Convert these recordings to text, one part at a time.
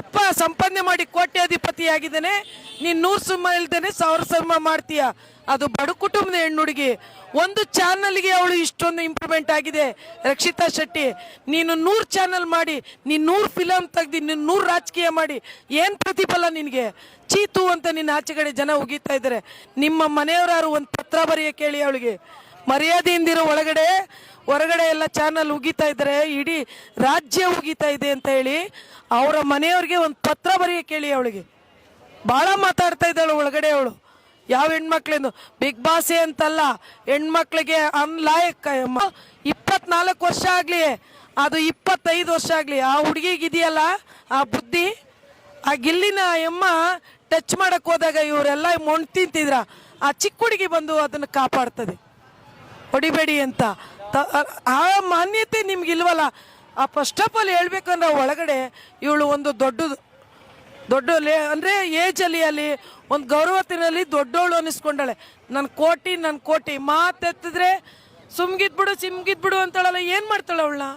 ಅಪ್ಪ ಸಂಪಾದನೆ ಮಾಡಿ ಕೋಟ್ಯಾಧಿಪತಿ ನೀನು ನೀನ್ ನೂರು ಸಿಂಹ ಇಲ್ದೇನೆ ಸಾವಿರ ಸಿಂಹ ಮಾಡ್ತೀಯ. ಅದು ಬಡ ಕುಟುಂಬದ ಹೆಣ್ಣುಡುಗಿ. ಒಂದು ಚಾನಲ್ಗೆ ಅವಳು ಇಷ್ಟೊಂದು ಇಂಪ್ರೂವ್ಮೆಂಟ್ ಆಗಿದೆ. ರಕ್ಷಿತಾ ಶೆಟ್ಟಿ, ನೀನು ನೂರು ಚಾನಲ್ ಮಾಡಿ, ನೀನು ನೂರು ಫಿಲಮ್ ತೆಗ್ದು, ನೀನು ನೂರು ರಾಜಕೀಯ ಮಾಡಿ, ಏನು ಪ್ರತಿಫಲ ನಿನಗೆ? ಚೀತು ಅಂತ ನಿನ್ನ ಆಚೆಗಡೆ ಜನ ಉಗಿತಾ ಇದ್ದಾರೆ. ನಿಮ್ಮ ಮನೆಯವರಾರು ಒಂದು ಪತ್ರ ಬರೆಯ ಕೇಳಿ ಅವಳಿಗೆ. ಮರ್ಯಾದೆಯಿಂದಿರೋ ಒಳಗಡೆ ಹೊರಗಡೆ ಎಲ್ಲ ಚಾನಲ್ ಉಗಿತಾ ಇದ್ದಾರೆ ಇಡೀ ರಾಜ್ಯ ಉಗಿತಾ ಇದೆ ಅಂತ ಹೇಳಿ ಅವರ ಮನೆಯವ್ರಿಗೆ ಒಂದು ಪತ್ರ ಬರೆಯ ಕೇಳಿ ಅವಳಿಗೆ. ಭಾಳ ಮಾತಾಡ್ತಾ ಇದ್ದಾಳು ಒಳಗಡೆ ಅವಳು. ಯಾವ ಹೆಣ್ಮಕ್ಳಿಂದು ಬಿಗ್ ಬಾಸೇ ಅಂತಲ್ಲ, ಹೆಣ್ಮಕ್ಳಿಗೆ ಅನ್ಲಾಯಕ್ ಇಪ್ಪತ್ನಾಲ್ಕು ವರ್ಷ ಆಗಲಿ, ಅದು ಇಪ್ಪತ್ತೈದು ವರ್ಷ ಆಗಲಿ, ಆ ಹುಡುಗಿಗಿದೆಯಲ್ಲ ಆ ಬುದ್ಧಿ? ಆ ಗಿಲ್ಲಿನ ಎಮ್ಮ ಟಚ್ ಮಾಡಕ್ ಹೋದಾಗ ಇವರೆಲ್ಲ ಮೊಣ್ ತಿಂತಿದ್ರ. ಆ ಚಿಕ್ಕ ಹುಡುಗಿ ಬಂದು ಅದನ್ನು ಕಾಪಾಡ್ತದೆ. ಹೊಡಿಬೇಡಿ ಅಂತ. ಆ ಮಾನ್ಯತೆ ನಿಮ್ಗೆ ಇಲ್ವಲ್ಲ ಆ ಫಸ್ಟ್ ಆಫ್ ಆಲ್ ಹೇಳ್ಬೇಕಂದ್ರೆ ಒಳಗಡೆ ಇವಳು ಒಂದು ದೊಡ್ಡ ಲೇ, ಅಂದರೆ ಏಜಲ್ಲಿ ಅಲ್ಲಿ ಒಂದು ಗೌರವತಿನಲ್ಲಿ ದೊಡ್ಡವಳು ಅನ್ನಿಸ್ಕೊಂಡಾಳೆ. ನನ್ನ ಕೋಟಿ ನನ್ನ ಕೋಟಿ, ಮಾತೆತ್ತಿದ್ರೆ ಸುಮ್ಗಿದ್ಬಿಡು ಸಿಮ್ಗಿದ್ಬಿಡು ಅಂತಳಲ್ಲ, ಏನು ಮಾಡ್ತಾಳೆ ಅವಳನ್ನ?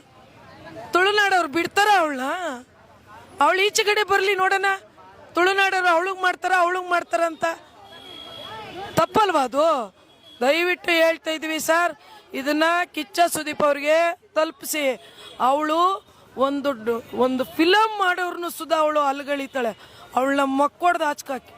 ತುಳುನಾಡವ್ರು ಬಿಡ್ತಾರ ಅವಳನ್ನ? ಅವಳು ಈಚೆ ಕಡೆ ಬರಲಿ ನೋಡೋಣ. ತುಳುನಾಡವ್ರು ಅವಳಿಗೆ ಮಾಡ್ತಾರ ಅವಳಿಗೆ ಮಾಡ್ತಾರ ಅಂತ. ತಪ್ಪಲ್ವಾ ಅದು? ದಯವಿಟ್ಟು ಹೇಳ್ತಾ ಇದೀವಿ ಸರ್. ಇದನ್ನ ಕಿಚ್ಚ ಸುದೀಪ್ ಅವ್ರಿಗೆ ತಲುಪಿಸಿ. ಅವಳು ಒಂದು ಒಂದು ಫಿಲಮ್ ಮಾಡೋರ್ನು ಸುಧಾ ಅವಳು ಅಲ್ಗಳಿತಾಳೆ. ನಮ್ಮ ಮಕ್ಕೊಡ್ದು ಹಾಚ್ಕಾಕಿ